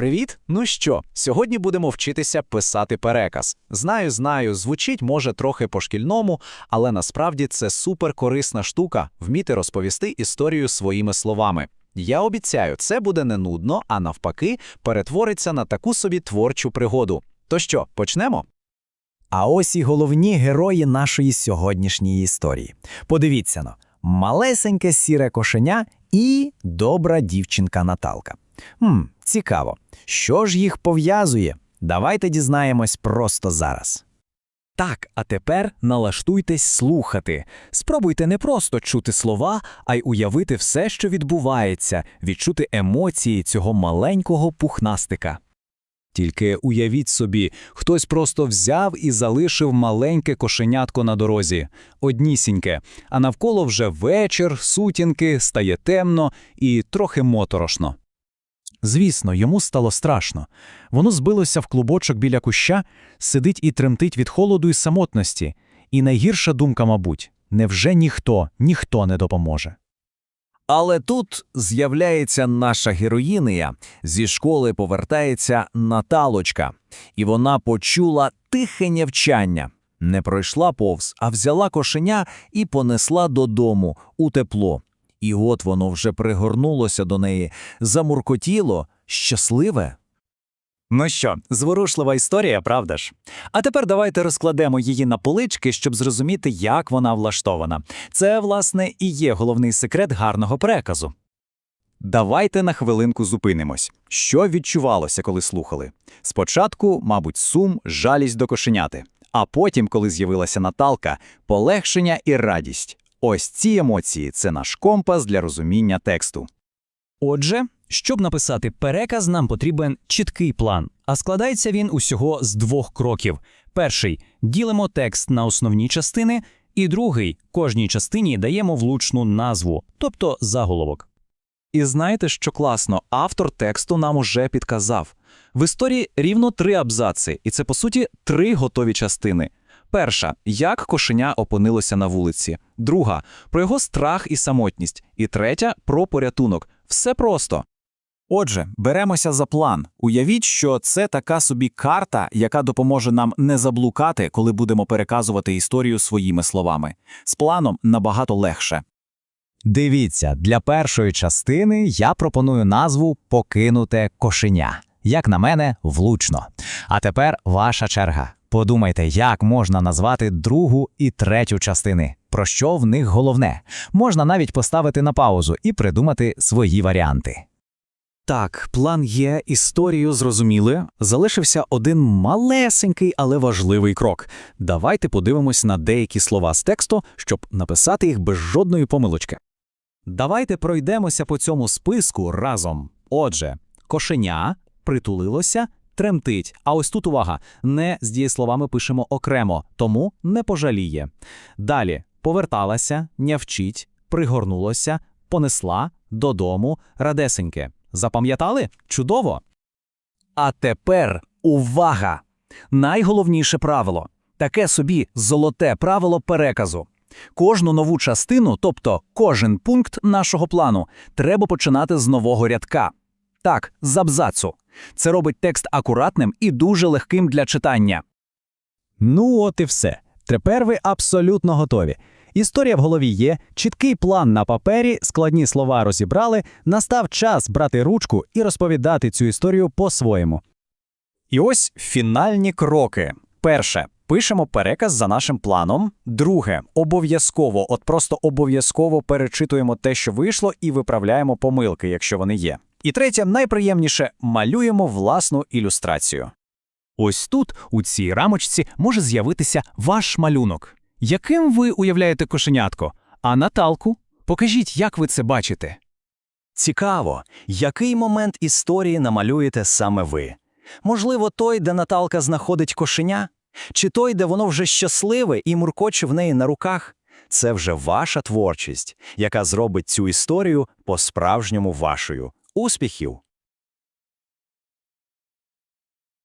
Привіт! Ну що, сьогодні будемо вчитися писати переказ. Знаю, знаю, звучить може трохи по-шкільному, але насправді це супер корисна штука вміти розповісти історію своїми словами. Я обіцяю, це буде не нудно, а навпаки, перетвориться на таку собі творчу пригоду. То що, почнемо? А ось і головні герої нашої сьогоднішньої історії. Подивіться но, малесеньке сіре кошеня і добра дівчинка Наталка. Хм, цікаво, що ж їх пов'язує? Давайте дізнаємось просто зараз. Так, а тепер налаштуйтесь слухати. Спробуйте не просто чути слова, а й уявити все, що відбувається, відчути емоції цього маленького пухнастика. Тільки уявіть собі, хтось просто взяв і залишив маленьке кошенятко на дорозі, однісіньке, а навколо вже вечір, сутінки, стає темно і трохи моторошно. Звісно, йому стало страшно. Воно збилося в клубочок біля куща, сидить і тремтить від холоду і самотності. І найгірша думка, мабуть, невже ніхто, ніхто не допоможе. Але тут з'являється наша героїня, зі школи повертається Наталочка, і вона почула тихе нявчання. Не пройшла повз, а взяла кошеня і понесла додому у тепло. І от воно вже пригорнулося до неї, замуркотіло, щасливе. Ну що, зворушлива історія, правда ж? А тепер давайте розкладемо її на полички, щоб зрозуміти, як вона влаштована. Це, власне, і є головний секрет гарного переказу. Давайте на хвилинку зупинимось. Що відчувалося, коли слухали? Спочатку, мабуть, сум, жалість до кошеняти, а потім, коли з'явилася Наталка, полегшення і радість. Ось ці емоції це наш компас для розуміння тексту. Отже, щоб написати переказ, нам потрібен чіткий план, а складається він усього з двох кроків. Перший ділимо текст на основні частини, і другий кожній частині даємо влучну назву, тобто заголовок. І знаєте, що класно, автор тексту нам уже підказав. В історії рівно три абзаци, і це, по суті, три готові частини. Перша як кошеня опинилося на вулиці, друга про його страх і самотність, і третя про порятунок. Все просто. Отже, беремося за план. Уявіть, що це така собі карта, яка допоможе нам не заблукати, коли будемо переказувати історію своїми словами. З планом набагато легше. Дивіться, для першої частини я пропоную назву Покинуте кошеня. Як на мене, влучно. А тепер ваша черга. Подумайте, як можна назвати другу і третю частини. Про що в них головне? Можна навіть поставити на паузу і придумати свої варіанти. Так, план є, історію зрозуміли. Залишився один малесенький, але важливий крок. Давайте подивимось на деякі слова з тексту, щоб написати їх без жодної помилочки. Давайте пройдемося по цьому списку разом. Отже, кошеня притулилося, тремтить. А ось тут увага, не з дієсловами пишемо окремо, тому не пожаліє. Далі поверталася, нявчить, пригорнулося, понесла додому, радесеньке. Запам'ятали? Чудово! А тепер увага! Найголовніше правило таке собі золоте правило переказу. Кожну нову частину, тобто кожен пункт нашого плану, треба починати з нового рядка. Так, з абзацу. Це робить текст акуратним і дуже легким для читання. Ну, от і все. Тепер ви абсолютно готові. Історія в голові є, чіткий план на папері, складні слова розібрали, настав час брати ручку і розповідати цю історію по-своєму. І ось фінальні кроки. Перше. Пишемо переказ за нашим планом. Друге, обов'язково, от просто обов'язково перечитуємо те, що вийшло, і виправляємо помилки, якщо вони є. І третє, найприємніше малюємо власну ілюстрацію. Ось тут, у цій рамочці, може з'явитися ваш малюнок. Яким ви уявляєте кошенятко? А Наталку? Покажіть, як ви це бачите. Цікаво, який момент історії намалюєте саме ви? Можливо, той, де Наталка знаходить кошеня? Чи той, де воно вже щасливе і муркоче в неї на руках? Це вже ваша творчість, яка зробить цю історію по-справжньому вашою. Успіхів!